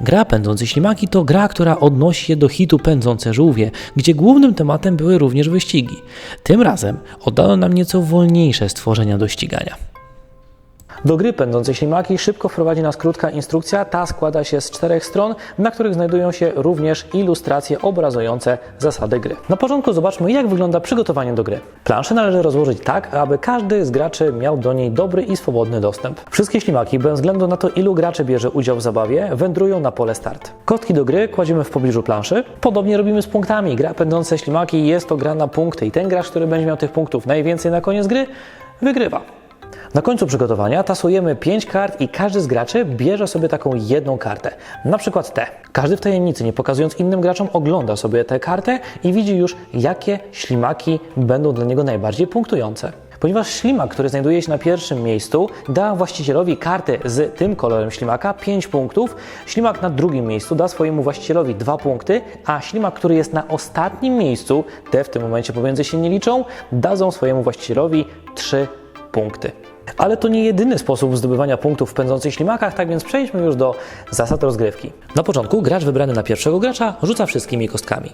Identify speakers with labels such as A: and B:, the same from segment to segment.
A: Gra Pędzące Ślimaki to gra, która odnosi się do hitu Pędzące Żółwie, gdzie głównym tematem były również wyścigi. Tym razem oddano nam nieco wolniejsze stworzenia do ścigania. Do gry Pędzące Ślimaki szybko wprowadzi nas krótka instrukcja. Ta składa się z czterech stron, na których znajdują się również ilustracje obrazujące zasady gry. Na początku zobaczmy, jak wygląda przygotowanie do gry. Planszę należy rozłożyć tak, aby każdy z graczy miał do niej dobry i swobodny dostęp. Wszystkie ślimaki, bez względu na to, ilu graczy bierze udział w zabawie, wędrują na pole start. Kostki do gry kładziemy w pobliżu planszy. Podobnie robimy z punktami. Gra Pędzące Ślimaki jest to gra na punkty i ten gracz, który będzie miał tych punktów najwięcej na koniec gry, wygrywa. Na końcu przygotowania tasujemy 5 kart i każdy z graczy bierze sobie taką jedną kartę. Na przykład tę. Każdy w tajemnicy, nie pokazując innym graczom, ogląda sobie tę kartę i widzi już, jakie ślimaki będą dla niego najbardziej punktujące. Ponieważ ślimak, który znajduje się na pierwszym miejscu, da właścicielowi kartę z tym kolorem ślimaka 5 punktów, ślimak na drugim miejscu da swojemu właścicielowi 2 punkty, a ślimak, który jest na ostatnim miejscu, te w tym momencie pomiędzy się nie liczą, dadzą swojemu właścicielowi 3 punkty. Ale to nie jedyny sposób zdobywania punktów w pędzących ślimakach, tak więc przejdźmy już do zasad rozgrywki. Na początku gracz wybrany na pierwszego gracza rzuca wszystkimi kostkami.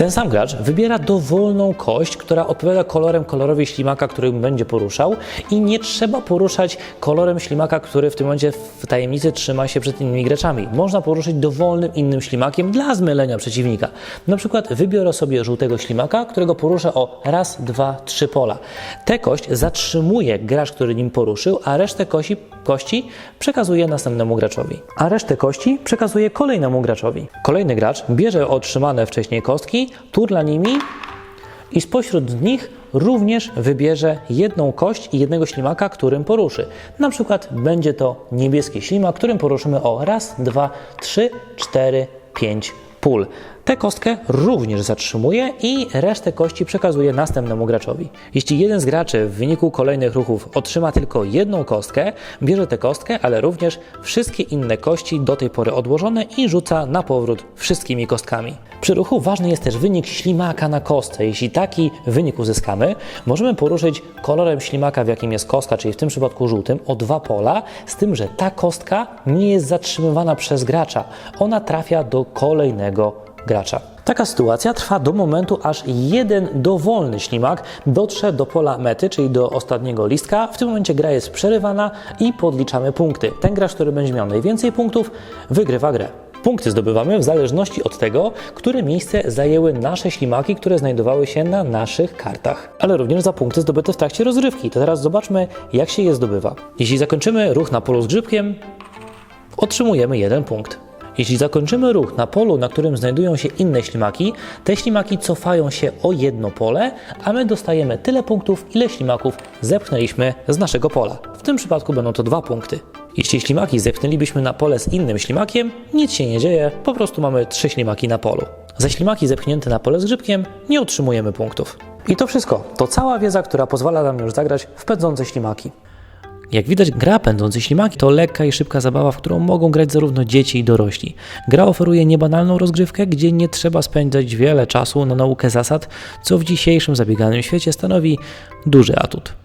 A: Ten sam gracz wybiera dowolną kość, która odpowiada kolorem kolorowi ślimaka, którym będzie poruszał i nie trzeba poruszać kolorem ślimaka, który w tym momencie w tajemnicy trzyma się przed innymi graczami. Można poruszyć dowolnym innym ślimakiem dla zmylenia przeciwnika. Na przykład wybiorę sobie żółtego ślimaka, którego poruszę o raz, dwa, trzy pola. Tę kość zatrzymuje gracz, który nim poruszył, a resztę kości, kości przekazuje następnemu graczowi. A resztę kości przekazuje kolejnemu graczowi. Kolejny gracz bierze otrzymane wcześniej kostki, turla nimi i spośród nich również wybierze jedną kość i jednego ślimaka, którym poruszy. Na przykład będzie to niebieski ślimak, którym poruszymy o raz, dwa, trzy, cztery, pięć pól. Tę kostkę również zatrzymuje i resztę kości przekazuje następnemu graczowi. Jeśli jeden z graczy w wyniku kolejnych ruchów otrzyma tylko jedną kostkę, bierze tę kostkę, ale również wszystkie inne kości do tej pory odłożone i rzuca na powrót wszystkimi kostkami. Przy ruchu ważny jest też wynik ślimaka na kostce. Jeśli taki wynik uzyskamy, możemy poruszyć kolorem ślimaka, w jakim jest kostka, czyli w tym przypadku żółtym, o dwa pola, z tym, że ta kostka nie jest zatrzymywana przez gracza. Ona trafia do kolejnego gracza. Taka sytuacja trwa do momentu, aż jeden dowolny ślimak dotrze do pola mety, czyli do ostatniego listka. W tym momencie gra jest przerywana i podliczamy punkty. Ten gracz, który będzie miał najwięcej punktów, wygrywa grę. Punkty zdobywamy w zależności od tego, które miejsce zajęły nasze ślimaki, które znajdowały się na naszych kartach, ale również za punkty zdobyte w trakcie rozrywki. To teraz zobaczmy, jak się je zdobywa. Jeśli zakończymy ruch na polu z grzybkiem, otrzymujemy jeden punkt. Jeśli zakończymy ruch na polu, na którym znajdują się inne ślimaki, te ślimaki cofają się o jedno pole, a my dostajemy tyle punktów, ile ślimaków zepchnęliśmy z naszego pola. W tym przypadku będą to dwa punkty. Jeśli ślimaki zepchnęlibyśmy na pole z innym ślimakiem, nic się nie dzieje, po prostu mamy trzy ślimaki na polu. Za ślimaki zepchnięte na pole z grzybkiem nie otrzymujemy punktów. I to wszystko. To cała wiedza, która pozwala nam już zagrać w pędzące ślimaki. Jak widać, gra Pędzące Ślimaki to lekka i szybka zabawa, w którą mogą grać zarówno dzieci i dorośli. Gra oferuje niebanalną rozgrywkę, gdzie nie trzeba spędzać wiele czasu na naukę zasad, co w dzisiejszym zabieganym świecie stanowi duży atut.